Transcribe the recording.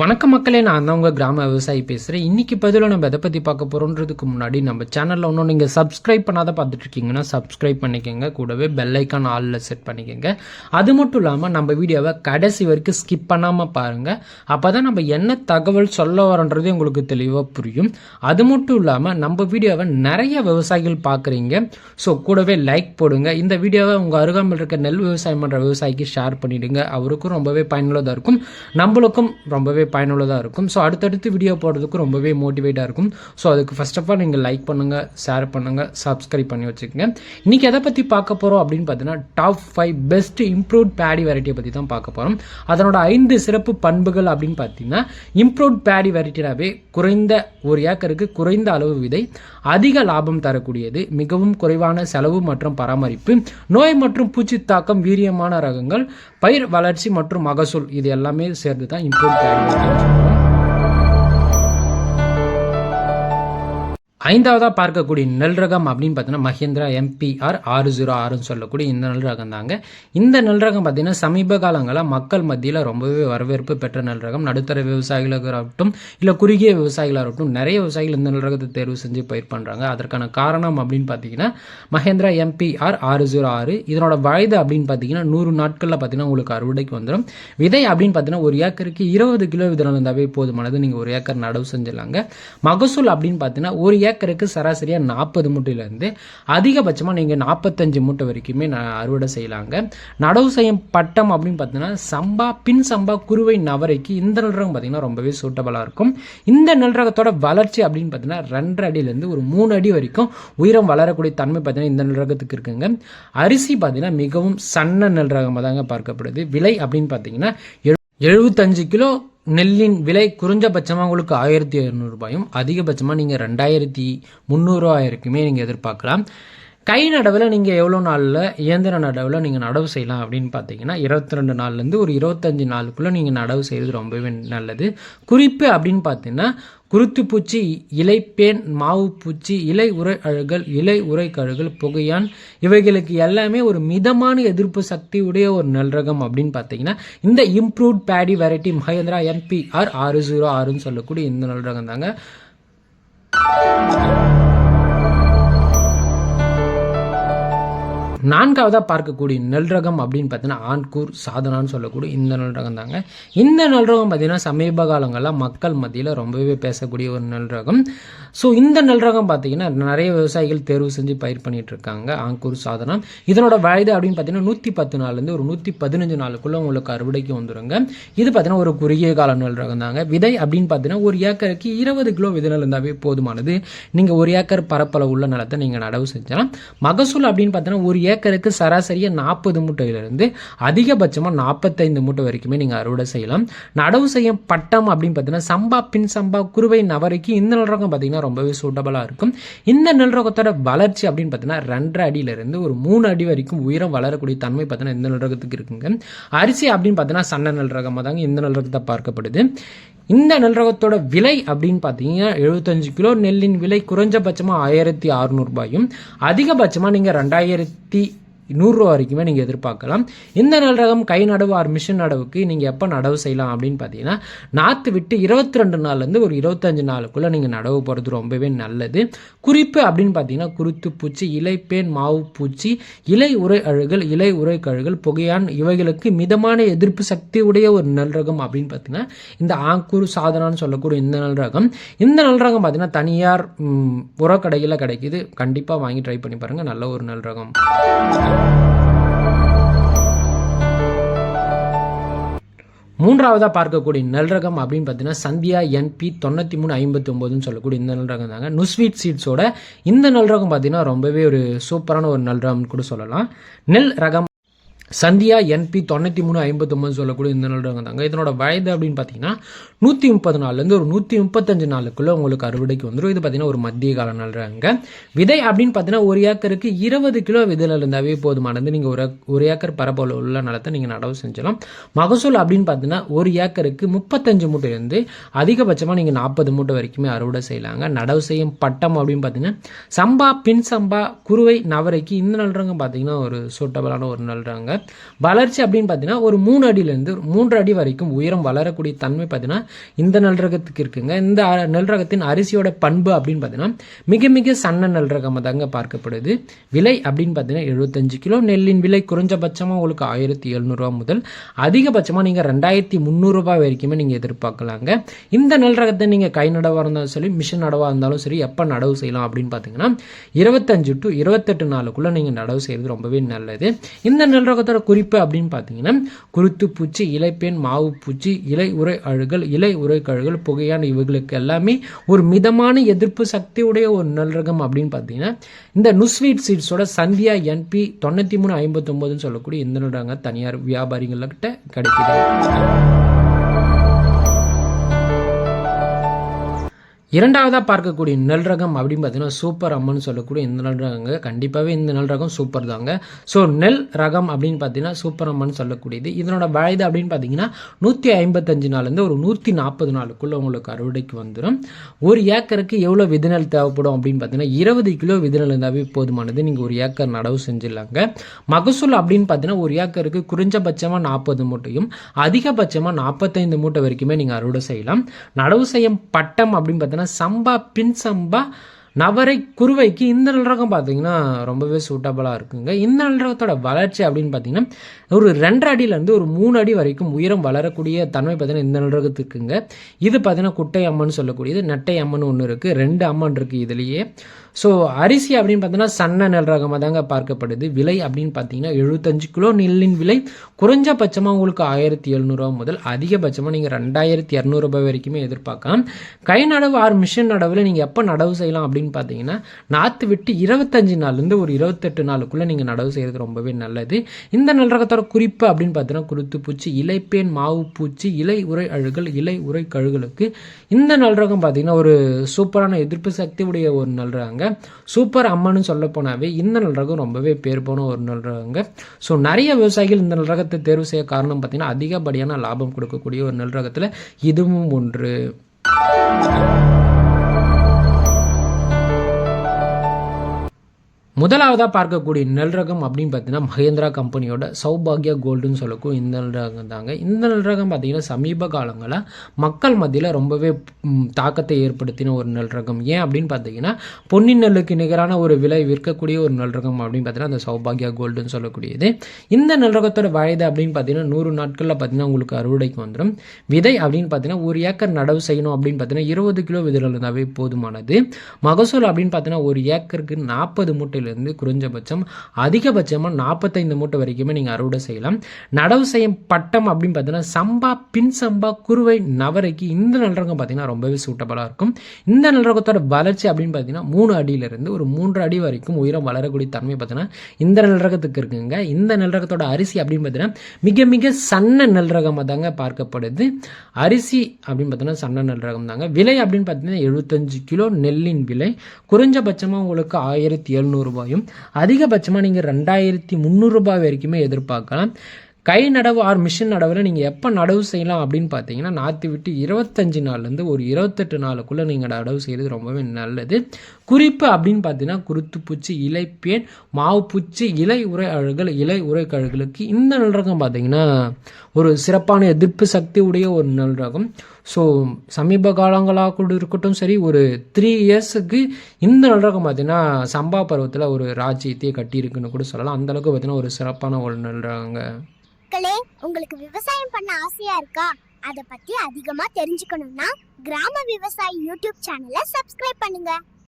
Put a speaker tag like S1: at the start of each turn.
S1: வணக்கம் மக்களே நான் தான் உங்கள் கிராம விவசாயி பேசுகிறேன் இன்றைக்கி பதிலாக நம்ம எதை பற்றி பார்க்க போகிறோன்றதுக்கு முன்னாடி நம்ம சேனலில் ஒன்றும் நீங்கள் சப்ஸ்கிரைப் பண்ணாத பார்த்துட்ருக்கீங்கன்னா சப்ஸ்கிரைப் பண்ணிக்கோங்க. கூடவே பெல்லைக்கான் ஆலில் செட் பண்ணிக்கோங்க. அது மட்டும் இல்லாமல் நம்ம வீடியோவை கடைசி வரைக்கும் ஸ்கிப் பண்ணாமல் பாருங்கள் அப்போ தான் நம்ம என்ன தகவல் சொல்ல வரோன்றதே உங்களுக்கு தெளிவாக புரியும். அது மட்டும் இல்லாமல் நம்ம வீடியோவை நிறைய விவசாயிகள் பார்க்குறீங்க. ஸோ கூடவே லைக் போடுங்க. இந்த வீடியோவை உங்கள் அருகாமையில் இருக்க நெல் விவசாயம் பண்ணுற விவசாயிக்கு ஷேர் பண்ணிவிடுங்க அவருக்கும் ரொம்பவே பயனுள்ளதாக இருக்கும். நம்மளுக்கும் ரொம்பவே பயனுள்ளதாக இருக்கும். ஸோ அடுத்தடுத்து வீடியோ போடுறதுக்கு ரொம்பவே மோட்டிவேட்டாக இருக்கும். ஸோ அதுக்கு ஃபஸ்ட் ஆஃப் ஆல் நீங்கள் லைக் பண்ணுங்கள் ஷேர் பண்ணுங்கள் சப்ஸ்கிரைப் பண்ணி வச்சுக்கோங்க. இன்றைக்கி எதை பற்றி பார்க்க போகிறோம் அப்படின்னு பார்த்தீங்கன்னா top five best improved paddy வெரைட்டியை பற்றி தான் பார்க்க போகிறோம் அதனோட ஐந்து சிறப்பு பண்புகள் அப்படின்னு பார்த்தீங்கன்னா இம்ப்ரூவ்ட் பேடி வெரைட்டினாவே குறைந்த ஒரு ஏக்கருக்கு குறைந்த அளவு விதை அதிக லாபம் தரக்கூடியது மிகவும் குறைவான செலவு மற்றும் பராமரிப்பு நோய் மற்றும் பூச்சி தாக்கம் வீரியமான ரகங்கள் பயிர் வளர்ச்சி மற்றும் மகசூல் இது எல்லாமே சேர்ந்து தான் இம்ப்ரூவ் பேடி ஐந்தாவதாக பார்க்கக்கூடிய நெல் ரகம் அப்படின்னு பார்த்தீங்கன்னா மஹேந்திரா எம்பிஆர் ஆறு ஜீரோ ஆறுன்னு சொல்லக்கூடிய இந்த நெல் ரகம் தாங்க. இந்த நெல் ரகம் பார்த்தீங்கன்னா சமீப காலங்களில் மக்கள் மத்தியில் ரொம்பவே வரவேற்பு பெற்ற நெல் ரகம் நடுத்தர விவசாயிகளாக இருக்கட்டும் இல்லை குறுகிய விவசாயிகளாக இருக்கட்டும் நிறைய விவசாயிகள் இந்த நெல் ரகத்தை தேர்வு செஞ்சு பயிர் பண்ணுறாங்க அதற்கான காரணம் அப்படின்னு பார்த்தீங்கன்னா மஹேந்திரா எம்பிஆர் ஆறு ஜீரோ ஆறு. இதனோட வயது அப்படின்னு பார்த்தீங்கன்னா நூறு நாட்களில் பார்த்தீங்கன்னா உங்களுக்கு அறுவடைக்கு வந்துடும் விதை அப்படின்னு பார்த்தீங்கன்னா ஒரு ஏக்கருக்கு இருபது கிலோ விதை இருந்தாவே போதுமானது. நீங்கள் ஒரு ஏக்கர் நடவு செஞ்சிடலாங்க மகசூல் அப்படின்னு பார்த்தீங்கன்னா ஒரு ஏக்கர் ஏக்கருக்கு சராசரியாக நாற்பது மூட்டையிலேருந்து அதிகபட்சமாக நீங்கள் நாற்பத்தஞ்சு மூட்டை வரைக்குமே அறுவடை செய்யலாங்க. நடவு செய்யும் பட்டம் அப்படின்னு பார்த்தீங்கன்னா சம்பா பின் சம்பா குருவை நவரைக்கு இந்த நெல் ரகம் பார்த்தீங்கன்னா ரொம்பவே சூட்டபலாக இருக்கும். இந்த நெல் ரகத்தோட வளர்ச்சி அப்படின்னு பார்த்தீங்கன்னா ரெண்டரை அடியிலேருந்து ஒரு மூணு அடி வரைக்கும் உயரம் வளரக்கூடிய தன்மை பார்த்தீங்கன்னா இந்த நெல் ரகத்துக்கு இருக்குங்க. அரிசி பார்த்தீங்கன்னா மிகவும் சன்ன நெல் ரகமாக தாங்க பார்க்கப்படுது. விலை அப்படின்னு பார்த்தீங்கன்னா எழுபத்தஞ்சு கிலோ நெல்லின் விலை குறைஞ்சபட்சமாக உங்களுக்கு ஆயிரத்தி இரநூறுபாயும் அதிகபட்சமாக நீங்கள் ரெண்டாயிரத்தி முந்நூறுரூவா வரைக்குமே நீங்கள் எதிர்பார்க்கலாம். கை நடவில் நீங்கள் எவ்வளோ நாளில் இயந்திர நடவில் நீங்கள் நடவு செய்யலாம் அப்படின்னு பார்த்தீங்கன்னா இருபத்தி ரெண்டு நாள்லேருந்து ஒரு இருபத்தஞ்சி நாளுக்குள்ளே நீங்கள் நடவு செய்கிறது ரொம்பவே நல்லது. குறிப்பு அப்படின்னு பார்த்தீங்கன்னா குருத்துப்பூச்சி இலைப்பேன் மாவு பூச்சி இலை உரை அழுகல் இலை உரை கழுகல் புகையான் இவைகளுக்கு எல்லாமே ஒரு மிதமான எதிர்ப்பு சக்தி உடைய ஒரு நல்ரகம் அப்படின்னு பார்த்தீங்கன்னா இந்த improved paddy variety Mahendra NPR ஆறு ஜீரோ ஆறுன்னு சொல்லக்கூடிய இந்த நெல் ரகம் தாங்க. நான்காவதாக பார்க்கக்கூடிய நெல் ரகம் அப்படின்னு பார்த்தீங்கன்னா ஆண்கூர் சாதனான்னு சொல்லக்கூடிய இந்த நெல் ரகம் தாங்க. இந்த நெல் ரகம் பார்த்தீங்கன்னா சமீப காலங்களில் மக்கள் மத்தியில் ரொம்பவே பேசக்கூடிய ஒரு நெல் ரகம் ஸோ இந்த நெல் ரகம் பார்த்தீங்கன்னா நிறைய விவசாயிகள் தேர்வு செஞ்சு பயிர் பண்ணிட்டு இருக்காங்க. ஆங்கூர் சாதனம். இதனோட வயது அப்படின்னு பார்த்தீங்கன்னா நூற்றி பத்து நாள்லேருந்து ஒரு நூற்றி பதினஞ்சு நாளுக்குள்ளே உங்களுக்கு அறுவடைக்கு வந்துருங்க. இது பார்த்தீங்கன்னா ஒரு குறுகிய கால நெல் ரகம் தாங்க. விதை அப்படின்னு பார்த்தீங்கன்னா ஒரு ஏக்கருக்கு இருபது கிலோ விதை நெல் இருந்தாவே போதுமானது. நீங்கள் ஒரு ஏக்கர் பரப்பளவு உள்ள நிலத்தை நீங்கள் நடவு செஞ்சலாம். மகசூல் அப்படின்னு பார்த்தீங்கன்னா ஒரு ஏக்கருக்கு சராசரியாக நாற்பது மூட்டையிலிருந்து அதிகபட்சமாக நாற்பத்தைந்து மூட்டை வரைக்குமே நீங்கள் அறுவடை செய்யலாம். நடவு செய்யும் பட்டம் அப்படின்னு பார்த்தீங்கன்னா சம்பா பின் சம்பா குருவை நவரைக்கு இந்த நெல் ரகம் பார்த்தீங்கன்னா ரொம்பவே சூட்டபுளாக இருக்கும். இந்த நெல் ரகத்தோட வளர்ச்சி அப்படின்னு பார்த்தீங்கன்னா ரெண்டரை அடியிலிருந்து ஒரு மூணு அடி வரைக்கும் உயரம் வளரக்கூடிய தன்மை பார்த்தீங்கன்னா இந்த நெல் ரகத்துக்கு இருக்குங்க. அரிசி அப்படின்னு பார்த்தீங்கன்னா சன்ன நெல் ரகமாக தாங்க இந்த நெல் ரகத்தை பார்க்கப்படுது. இந்த நெல் ரகத்தோட விலை அப்படின்னு பார்த்தீங்கன்னா எழுபத்தஞ்சு கிலோ நெல்லின் விலை குறைஞ்சபட்சமாக ஆயிரத்தி அறுநூறுபாயும் அதிகபட்சமாக நீங்கள் ரெண்டாயிரத்தி நூறுரூவா வரைக்குமே நீங்கள் எதிர்பார்க்கலாம். இந்த நெல் ரகம் கை நடவு ஆர் மிஷின் நடவுக்கு நீங்கள் எப்போ நடவு செய்யலாம் அப்படின்னு பார்த்தீங்கன்னா நாற்று விட்டு இருபத்தி ரெண்டு நாள்லேருந்து ஒரு இருபத்தஞ்சு நாளுக்குள்ளே நீங்கள் நடவு போகிறது ரொம்பவே நல்லது. குறிப்பு அப்படின்னு பார்த்தீங்கன்னா குருத்து பூச்சி இலைப்பேன் மாவு பூச்சி இலை உரை அழுகல் இலை உரை கழுகல் புகையான் இவைகளுக்கு மிதமான எதிர்ப்பு சக்தி உடைய ஒரு நெல் ரகம் அப்படின்னு பார்த்தீங்கன்னா இந்த ஆங்கூர் சாதனான்னு சொல்லக்கூடிய இந்த நெல் ரகம். இந்த நெல் ரகம் பார்த்தீங்கன்னா தனியார் உரக்கடையில் கிடைக்குது. கண்டிப்பாக வாங்கி ட்ரை பண்ணி பாருங்கள் நல்ல ஒரு நெல் ரகம். மூன்றாவதாக பார்க்கக்கூடிய நெல் ரகம் அப்படின்னு பார்த்தீங்கன்னா சந்தியா என்பி தொண்ணூற்றி மூணு ஐம்பத்தி ஒம்போதுன்னு சொல்லக்கூடிய இந்த நெல் ரகம் தாங்க நுஸ்வீட் சீட்ஸோட இந்த நெல் ரகம் பார்த்தீங்கன்னா ரொம்பவே ஒரு சூப்பரான ஒரு நெல் ரகம்னு கூட சொல்லலாம். நெல் ரகம் சந்தியா என்பி தொண்ணூற்றி மூணு ஐம்பத்தொம்பது சொல்லக்கூடிய இந்த நெல் தாங்க இதனோட வயது அப்படின்னு பார்த்தீங்கன்னா நூற்றி முப்பது நாள்லேருந்து ஒரு நூற்றி முப்பத்தஞ்சு நாளுக்குள்ளே உங்களுக்கு அறுவடைக்கு வந்துடும் இது பார்த்தீங்கன்னா ஒரு மத்திய கால நெல் விதை அப்படின்னு பார்த்தீங்கன்னா ஒரு ஏக்கருக்கு இருபது கிலோ விதையில் இருந்தாவே போதுமானது. நீங்கள் ஒரு ஒரு ஏக்கர் பரப்பளவு உள்ள நிலத்தை நீங்கள் நடவு செஞ்சலாம். மகசூல் அப்படின்னு பார்த்தீங்கன்னா ஒரு ஏக்கருக்கு முப்பத்தஞ்சு மூட்டைலேருந்து அதிகபட்சமாக நீங்கள் நாற்பது மூட்டை வரைக்குமே அறுவடை செய்யலாங்க. நடவு செய்யும் பட்டம் அப்படின்னு பார்த்தீங்கன்னா சம்பா பின் சம்பா குருவை நவரைக்கு இந்த நல் பார்த்தீங்கன்னா ஒரு சூட்டபிளான ஒரு நல் வளர்ச்சி அப்படின்னு பார்த்தீங்கன்னா ஒரு மூணு அடியிலேருந்து மூன்று அடி வரைக்கும் உயரம் வளரக்கூடிய தன்மை பார்த்தீங்கன்னா இந்த நல்ரகத்துக்கு இருக்குங்க. இந்த அ- நெல் ரகத்தின் அரிசியோட பண்பு அப்படின்னு பார்த்தீங்கன்னா மிக மிக சன்ன நெல் ரகமாக தாங்க பார்க்கப்படுது. விலை அப்படின்னு பார்த்தீங்கன்னா எழுபத்தஞ்சு கிலோ. நெல்லின் விலை குறைஞ்சபட்சமாக உங்களுக்கு ஆயிரத்தி எழுநூறுவா முதல் அதிகபட்சமாக நீங்கள் ரெண்டாயிரத்தி முந்நூறுரூபா வரைக்குமே நீங்கள் எதிர்பார்க்கலாங்க. இந்த நெல் ரகத்தை நீங்கள் கை நடவாக இருந்தாலும் சரி மிஷின் நடவாக இருந்தாலும் சரி எப்போ நடவு செய்யலாம் அப்படின்னு பார்த்தீங்கன்னா இருபத்தஞ்சு டு இருபத்தெட்டு நாளுக்குள்ளே நீங்கள் நடவு செய்கிறது ரொம்பவே நல்லது. இந்த நெல் ரகத்தோட குறிப்பு அப்படின்னு பார்த்தீங்கன்னா குருத்து பூச்சி இலைப்பெண் மாவு பூச்சி இலை உரை அழுகல் இலை உரை கழுகல் புகையான இவைகளுக்கு எல்லாமே ஒரு மிதமான எதிர்ப்பு சக்தி உடைய ஒரு நெல் அப்படின்னு பார்த்தீங்கன்னா இந்த நுஸ்வீட் சீட்ஸோட சந்தியா என்பி தொண்ணூற்றி மூணு ஐம்பத்தொம்போதுன்னு சொல்லக்கூடிய இந்த நெல் தனியார் வியாபாரிகள்கிட்ட கிடைக்கிது. இரண்டாவதாக பார்க்கக்கூடிய நெல் ரகம் அப்படின்னு பார்த்தீங்கன்னா சூப்பர் அம்மன் சொல்லக்கூடிய இந்த நெல் ரகங்க கண்டிப்பாகவே இந்த நெல் ரகம் சூப்பர் தாங்க ஸோ நெல் ரகம் அப்படின்னு பார்த்தீங்கன்னா சூப்பர் அம்மன் சொல்லக்கூடியது. இதனோட வயது அப்படின்னு பார்த்தீங்கன்னா நூற்றி ஐம்பத்தஞ்சு நாள்லேருந்து ஒரு நூற்றி நாற்பது நாளுக்குள்ளே உங்களுக்கு அறுவடைக்கு வந்துடும் ஒரு ஏக்கருக்கு எவ்வளோ விதைநெல் தேவைப்படும் அப்படின்னு பார்த்தீங்கன்னா இருபது கிலோ விதைநெல் இருந்தாவே போதுமானது. நீங்கள் ஒரு ஏக்கர் நடவு செஞ்சிடலாங்க. மகசூல் அப்படின்னு பார்த்தீங்கன்னா ஒரு ஏக்கருக்கு குறைஞ்சபட்சமாக நாற்பது மூட்டையும் அதிகபட்சமாக நாற்பத்தைந்து மூட்டை வரைக்குமே நீங்கள் அறுவடை செய்யலாம். நடவு செய்யும் பட்டம் அப்படின்னு பார்த்தீங்கன்னா சம்பா பின் சம்பா நவரை குருவைக்கு இந்த நல்லரகம் பார்த்தீங்கன்னா ரொம்பவே சூட்டபுளாக இருக்குங்க. இந்த நல்லரகத்தோட வளர்ச்சி அப்படின்னு பார்த்தீங்கன்னா ஒரு ரெண்டு அடியிலேருந்து ஒரு மூணு அடி வரைக்கும் உயரம் வளரக்கூடிய தன்மை பார்த்தீங்கன்னா இந்த நல்லரகத்துக்குங்க இது பார்த்தீங்கன்னா குட்டை அம்மன் சொல்லக்கூடியது நெட்டை அம்மன் ஒன்று இருக்குது ரெண்டு அம்மன் இருக்குது இதுலேயே. ஸோ அரிசி அப்படின்னு பார்த்தீங்கன்னா சன்ன நெல்ரகமாக தாங்க பார்க்கப்படுது. விலை அப்படின்னு பார்த்தீங்கன்னா எழுபத்தஞ்சு கிலோ நெல்லின் விலை. குறைஞ்சபட்சமாக உங்களுக்கு ஆயிரத்தி எழுநூறுவா முதல் அதிகபட்சமாக நீங்கள் ரெண்டாயிரத்தி இரநூறுபா வரைக்குமே எதிர்பார்க்கலாம். கை நடவு ஆறு மிஷின் நடவில் நீங்கள் எப்போ நடவு செய்யலாம் அப்படின்னு பார்த்தீங்கன்னா நாற்று விட்டு இருபத்தஞ்சு நாள்லேருந்து ஒரு இருபத்தெட்டு நாளுக்குள்ளே நீங்கள் நடவு செய்கிறது ரொம்பவே நல்லது. இந்த நல்லரகத்தோட குறிப்பு அப்படின்னு பார்த்தீங்கன்னா குருத்து பூச்சி இலைப்பேன் மாவு பூச்சி இலை உரை அழுகல் இலை உரை கழுகளுக்கு இந்த நல்லரகம் ரகம் பார்த்தீங்கன்னா ஒரு சூப்பரான எதிர்ப்பு சக்தி உடைய ஒரு நெல் ரகங்க. சூப்பர் அம்மன்னு சொல்ல போனாவே இந்த நெல் ரகம் ரொம்பவே பேர் போன ஒரு நெல் ரகங்க. ஸோ நிறைய விவசாயிகள் இந்த நெல் ரகத்தை தேர்வு செய்ய காரணம் பார்த்தீங்கன்னா அதிகப்படியான லாபம் கொடுக்கக்கூடிய ஒரு நெல் ரகத்தில் இதுவும் ஒன்று. முதலாவதாக பார்க்கக்கூடிய நெல் ரகம் அப்படின்னு பார்த்தீங்கன்னா மகேந்திரா கம்பெனியோட சௌபாகியா கோல்டுன்னு சொல்லக்கூடிய இந்த நெல் ரகம் தாங்க. இந்த நெல் ரகம் பார்த்தீங்கன்னா சமீப காலங்களில் மக்கள் மத்தியில் ரொம்பவே தாக்கத்தை ஏற்படுத்தின ஒரு நெல் ரகம். ஏன் அப்படின்னு பார்த்தீங்கன்னா பொன்னி நெல்லுக்கு நிகரான ஒரு விலை விற்கக்கூடிய ஒரு நெல் ரகம் அப்படின்னு பார்த்தீங்கன்னா அந்த சௌபாகியா கோல்டுன்னு சொல்லக்கூடியது. இந்த நெல் ரகத்தோட வயது அப்படின்னு பார்த்தீங்கன்னா நூறு நாட்களில் பார்த்தீங்கன்னா உங்களுக்கு அறுவடைக்கு வந்துடும் விதை அப்படின்னு பார்த்தீங்கன்னா ஒரு ஏக்கர் நடவு செய்யணும் அப்படின்னு பார்த்தீங்கன்னா இருபது கிலோ விதைகள் இருந்தாவே போதுமானது. மகசூல் அப்படின்னு பார்த்தீங்கன்னா ஒரு ஏக்கருக்கு நாற்பது மூட்டையிலேருந்து குறைஞ்சபட்சம் அதிகபட்சமாக நாற்பத்தைந்து மூட்டை வரைக்குமே நீங்கள் அறுவடை செய்யலாம். நடவு செய்யும் பட்டம் அப்படின்னு பார்த்தீங்கன்னா சம்பா பின் சம்பா குருவை நவரைக்கு இந்த நல்ரகம் பார்த்தீங்கன்னா ரொம்பவே சூட்டபலாக இருக்கும். இந்த நல்ரகத்தோட வளர்ச்சி அப்படின்னு பார்த்தீங்கன்னா மூணு அடியிலிருந்து ஒரு மூன்று அடி வரைக்கும் உயரம் வளரக்கூடிய தன்மை பார்த்தீங்கன்னா இந்த நல்ரகத்துக்கு இருக்குங்க. இந்த நல்ரகத்தோட அரிசி அப்படின்னு பார்த்தீங்கன்னா மிக மிக சன்ன நெல் தாங்க பார்க்கப்படுது. அரிசி அப்படின்னு பார்த்தீங்கன்னா சன்ன நல்லரகம் தாங்க. விலை அப்படின்னு பார்த்தீங்கன்னா எழுபத்தஞ்சு கிலோ நெல்லின் விலை. குறைஞ்சபட்சமாக உங்களுக்கு ஆயிரத்தி ரூபாயும் அதிகபட்சமாக நீங்கள் ரெண்டாயிரத்தி முந்நூறுரூபா வரைக்குமே எதிர்பார்க்கலாம். கை நடவு ஆர் மிஷின் நடவில் நீங்கள் எப்போ நடவு செய்யலாம் அப்படின்னு பார்த்தீங்கன்னா நாற்று விட்டு இருபத்தஞ்சி நாள்லேருந்து ஒரு இருபத்தெட்டு நாளுக்குள்ளே நீங்கள் நடவு செய்கிறது ரொம்பவே நல்லது. குறிப்பு அப்படின்னு பார்த்தீங்கன்னா குருத்து பூச்சி இலைப்பேன் மாவு பூச்சி இலை உரை அழுகல் இலை உரை கழுகளுக்கு இந்த நெல் பார்த்தீங்கன்னா ஒரு சிறப்பான எதிர்ப்பு சக்தி உடைய ஒரு நெல் ஸோ சமீப காலங்களாக கூட இருக்கட்டும் சரி ஒரு த்ரீ இயர்ஸுக்கு இந்த நெல் பார்த்தீங்கன்னா சம்பா பருவத்தில் ஒரு ராஜ்யத்தையே கட்டியிருக்குன்னு கூட சொல்லலாம். அந்தளவுக்கு பார்த்தீங்கன்னா ஒரு சிறப்பான ஒரு நெல்
S2: மக்களே உங்களுக்கு விவசாயம் பண்ண ஆசையா இருக்கா? அத பத்தி அதிகமா தெரிஞ்சுக்கணும்னா கிராம விவசாயி யூடியூப் சேனலை சப்ஸ்கிரைப் பண்ணுங்க.